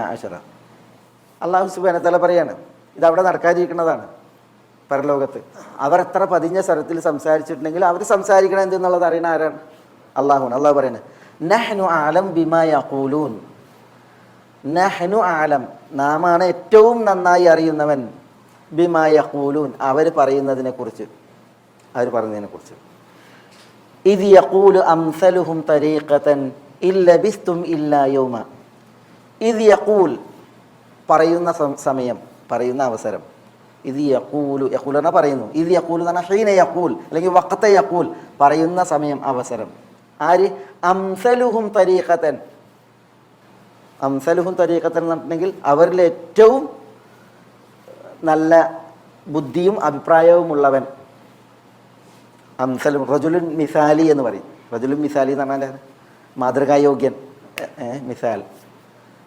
അഷറ അള്ളാഹു സുബാനത്തല തല പറയാണ് ഇത് അവിടെ നടക്കാതിരിക്കുന്നതാണ് പരലോകത്ത്. അവർ എത്ര പതിഞ്ഞ സ്വരത്തിൽ സംസാരിച്ചിട്ടുണ്ടെങ്കിൽ അവർ സംസാരിക്കണം എന്തെന്നുള്ളത് അറിയണ ആരാണ്? അള്ളാഹുണ് അള്ളാഹു പറയുന്നത് നഹ്നു ആലം ബിമാ യഖൂലൂൻ. നഹ്നു ആലം നാമാണ് ഏറ്റവും നന്നായി അറിയുന്നവൻ ബിമാ യഖൂലൂൻ. അവർ പറയുന്നതിനെക്കുറിച്ച് അവർ പറയുന്നതിനെ കുറിച്ച് ഇത് യഖൂലു അംസലുഹും ബിസ്തും ഇല്ല യൗമ ഇത് യക്കൂൽ പറയുന്ന സമയം പറയുന്ന അവസരം. ഇത് യക്കൂലു യക്കൂൽ എന്നാ പറയുന്നു. ഇത് യക്കൂൽ എന്ന് പറഞ്ഞാൽ ഹീന യക്കൂൽ അല്ലെങ്കിൽ വക്കത്ത യക്കൂൽ പറയുന്ന സമയം അവസരം. ആര്? അംസലുഹും തരീഖത്തൻ അംസലുഹും തരീഖത്തൻ എന്ന് പറഞ്ഞിട്ടുണ്ടെങ്കിൽ അവരിൽ ഏറ്റവും നല്ല ബുദ്ധിയും അഭിപ്രായവുമുള്ളവൻ. അംസലും റജുലുൻ മിസാലി എന്ന് പറയും. റജുലുൻ മിസാലി എന്ന് പറഞ്ഞാൽ? മാതൃകായോഗ്യൻ. മിസാൽ.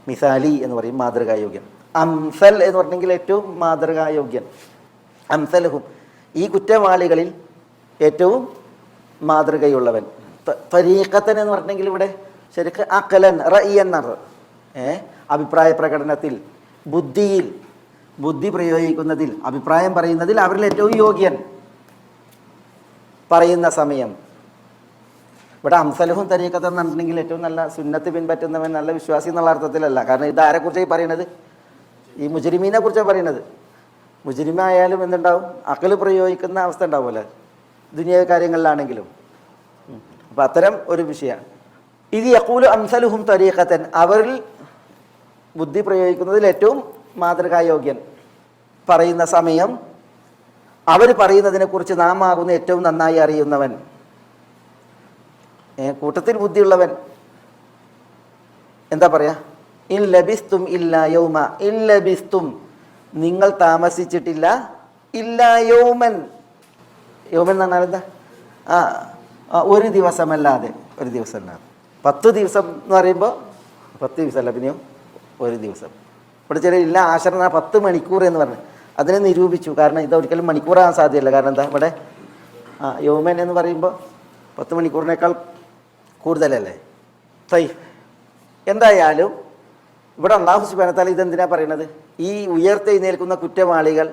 മിസാലി എന്ന് പറയും മാതൃകായോഗ്യൻ. അംസൽ എന്ന് പറഞ്ഞെങ്കിൽ ഏറ്റവും മാതൃകായോഗ്യൻ. അംസലഹും. ഈ കുറ്റവാളികളിൽ ഏറ്റവും മാതൃകയുള്ളവൻ. ത്വരീഖത്തൻ എന്ന് പറഞ്ഞെങ്കിൽ ഇവിടെ ശരിക്ക് അക്കലൻ റയ്യന്നർ ഏ അഭിപ്രായ പ്രകടനത്തിൽ ബുദ്ധിയിൽ ബുദ്ധി പ്രയോഗിക്കുന്നതിൽ അഭിപ്രായം പറയുന്നതിൽ അവരിൽ ഏറ്റവും യോഗ്യൻ. പറയുന്ന സമയം. ഇവിടെ അംസലഹും തരീക്കത്ത് എന്നുണ്ടെങ്കിൽ ഏറ്റവും നല്ല സുന്നത്ത് പിൻപറ്റുന്നവൻ നല്ല വിശ്വാസി എന്നുള്ള അർത്ഥത്തിലല്ല. കാരണം ഇത് ആരെക്കുറിച്ചായി പറയണത്? ഈ മുജരിമീനെ കുറിച്ചാണ് പറയണത്. മുജരിമായാലും എന്തുണ്ടാവും? അക്കൽ പ്രയോഗിക്കുന്ന അവസ്ഥ ഉണ്ടാവുമല്ലോ ദുനിയ കാര്യങ്ങളിലാണെങ്കിലും. അപ്പം അത്തരം ഒരു വിഷയമാണ്. ഇത് യക്കൂൽ അംസലുഹും തരീഖത്തൻ. അവരിൽ ബുദ്ധി പ്രയോഗിക്കുന്നതിൽ ഏറ്റവും മാതൃകായോഗ്യൻ പറയുന്ന സമയം അവർ പറയുന്നതിനെക്കുറിച്ച് നാം ആകുന്ന ഏറ്റവും നന്നായി അറിയുന്നവൻ. കൂട്ടത്തിൽ ബുദ്ധിയുള്ളവൻ. എന്താ പറയാ? ഇൻ ലബിസ്തും ഇല്ല യൗമ. ഇൻ ലബിസ്തും. നിങ്ങൾ താമസിച്ചിട്ടില്ല. ഇല്ല യൗമൻ. യൗമൻ എന്ന് പറഞ്ഞാൽ എന്താ? ആ, ഒരു ദിവസമല്ലാതെ ഒരു ദിവസമല്ലാതെ. പത്ത് ദിവസം എന്ന് പറയുമ്പോൾ പത്ത് ദിവസമല്ല പിന്നെയോ ഒരു ദിവസം. ഇവിടെ ചില ഇല്ല ആശ്രമ പത്ത് മണിക്കൂർ എന്ന് പറഞ്ഞു. അതിനെ നിരൂപിച്ചു. കാരണം ഇത് ഒരിക്കലും മണിക്കൂറാകാൻ സാധ്യമല്ല കാരണം എന്താ? ഇവിടെ ആ യൗമൻ എന്ന് പറയുമ്പോൾ പത്ത് മണിക്കൂറിനേക്കാൾ കൂടുതലല്ലേ? തൈ. എന്തായാലും ഇവിടെ അള്ളാഹു സുബാനത്താല ഇതെന്തിനാ പറയണത്? ഈ ഉയർത്തെഴുന്നേൽക്കുന്ന കുറ്റവാളികൾ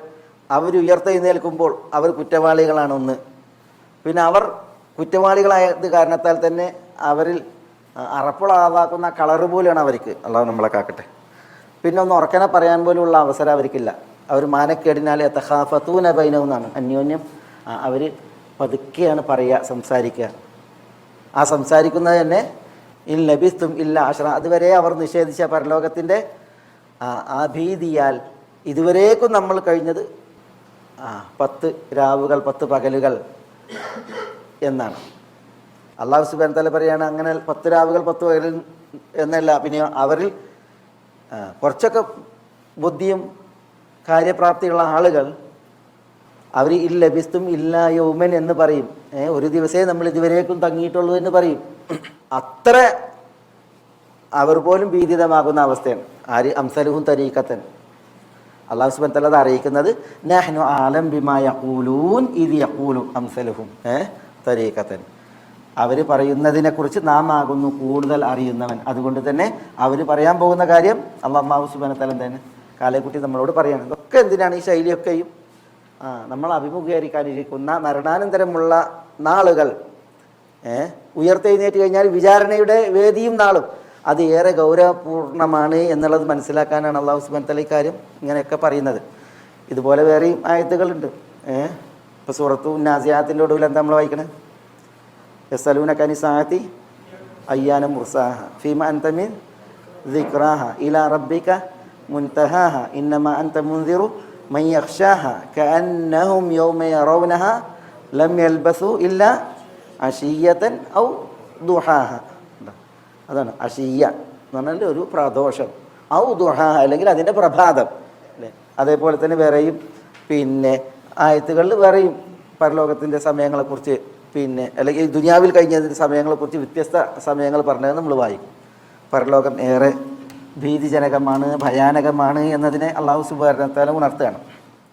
അവർ ഉയർത്തെഴുന്നേൽക്കുമ്പോൾ അവർ കുറ്റവാളികളാണൊന്ന് പിന്നെ അവർ കുറ്റവാളികളായത് കാരണത്താൽ തന്നെ അവരിൽ അറപ്പുളാതാക്കുന്ന കളറ് പോലെയാണ് അവർക്ക്. അള്ളാഹു നമ്മളെ കാക്കട്ടെ. പിന്നെ ഒന്ന് ഉറക്കനെ പറയാൻ പോലുള്ള അവസരം അവർക്കില്ല. അവർ മാനക്കേടിനാൽ തഹാഫത്തൂന ബൈനവുന്നാണ് അന്യോന്യം അവർ പതുക്കെയാണ് പറയുക സംസാരിക്കുക ആ സംസാരിക്കുന്നത് തന്നെ ഇൽ ലബിസ്തും ഇല്ല ആശ്ര അതുവരെ അവർ നിഷേധിച്ച പരലോകത്തിന്റെ ആ ഭീതിയാൽ ഇതുവരേക്കും നമ്മൾ കഴിഞ്ഞത് ആ പത്ത് രാവുകൾ പത്ത് പകലുകൾ എന്നാണ്. അള്ളാഹു സുബാൻ തല പറയാണ് അങ്ങനെ പത്ത് രാവുകൾ പത്ത് പകൽ എന്നല്ല. പിന്നെ അവരിൽ കുറച്ചൊക്കെ ബുദ്ധിയും കാര്യപ്രാപ്തിയുള്ള ആളുകൾ അവർ ഇല്ല ബിസ്തും ഇല്ല യൗമൻ എന്ന് പറയും. ഒരു ദിവസേ നമ്മൾ ഇതുവരേക്കും തങ്ങിയിട്ടുള്ളൂ എന്ന് പറയും. അത്ര അവർ പോലും ഭീതിതമാകുന്ന അവസ്ഥയാണ്. ആര്? അംസലുഹും തരീക്കത്തൻ അള്ളാഹു സുബൻ തല അത് അറിയിക്കുന്നത് നെഹ്നു ആലം ബിമാ യഖൂലൂൻ ഇത് യഖൂലു അംസലുഹും ഏ തരീക്കത്തൻ അവർ പറയുന്നതിനെക്കുറിച്ച് നാം ആകുന്നു കൂടുതൽ അറിയുന്നവൻ. അതുകൊണ്ട് തന്നെ അവർ പറയാൻ പോകുന്ന കാര്യം അള്ളാഹു സുബൻ തലം തന്നെ. കാലേക്കുട്ടി നമ്മളോട് പറയാണ് ഇതൊക്കെ എന്തിനാണ് ഈ ശൈലിയൊക്കെയും ആ നമ്മൾ അഭിമുഖീകരിക്കാനിരിക്കുന്ന മരണാനന്തരമുള്ള നാളുകൾ ഉയർത്തെഴുന്നേറ്റ് കഴിഞ്ഞാൽ വിചാരണയുടെ വേദിയും നാളും. അത് ഏറെ ഗൗരവപൂർണമാണ് എന്നുള്ളത് മനസ്സിലാക്കാനാണ് അള്ളാഹു സുബാൻ തല ഇങ്ങനെയൊക്കെ പറയുന്നത്. ഇതുപോലെ വേറെയും ആയത്തുകളുണ്ട് ഏ. ഇപ്പോൾ സുഹൃത്തു നാസിയാത്തിന്റെ ഒടുവിൽ എന്താ നമ്മൾ വായിക്കണേ? യസലൂന കനി സാഹത്തി അയ്യാന മുർസാഹ ഫീമ അൻതമീൻ ദിക്റാഹ ഇല റബ്ബിക്ക muntahaha. Innama anta munziru man yakhshaha. Ka'annahum yawma yarawnaha lam yalbathu illa അഷീയത്തൻ ഔ ദുഹാഹ അതാണ് അഷീയ എന്ന് പറഞ്ഞാൽ ഒരു പ്രദോഷം. ഔ ദുഹാഹ അല്ലെങ്കിൽ അതിന്റെ പ്രഭാതം. അല്ലേ? അതേപോലെ തന്നെ വേറെയും പിന്നെ ആയത്തുകളിൽ വേറെയും പരലോകത്തിന്റെ സമയങ്ങളെക്കുറിച്ച് പിന്നെ അല്ലെങ്കിൽ ദുനിയാവിൽ കഴിഞ്ഞതിന്റെ സമയങ്ങളെക്കുറിച്ച് വ്യത്യസ്ത സമയങ്ങൾ പറഞ്ഞത് നമ്മൾ വായിക്കും. പരലോകം ഏറെ ഭീതിജനകമാണ് ഭയാനകമാണ് എന്നതിനെ അള്ളാഹു സുബാരണത്താലും ഉണർത്തുകയാണ്.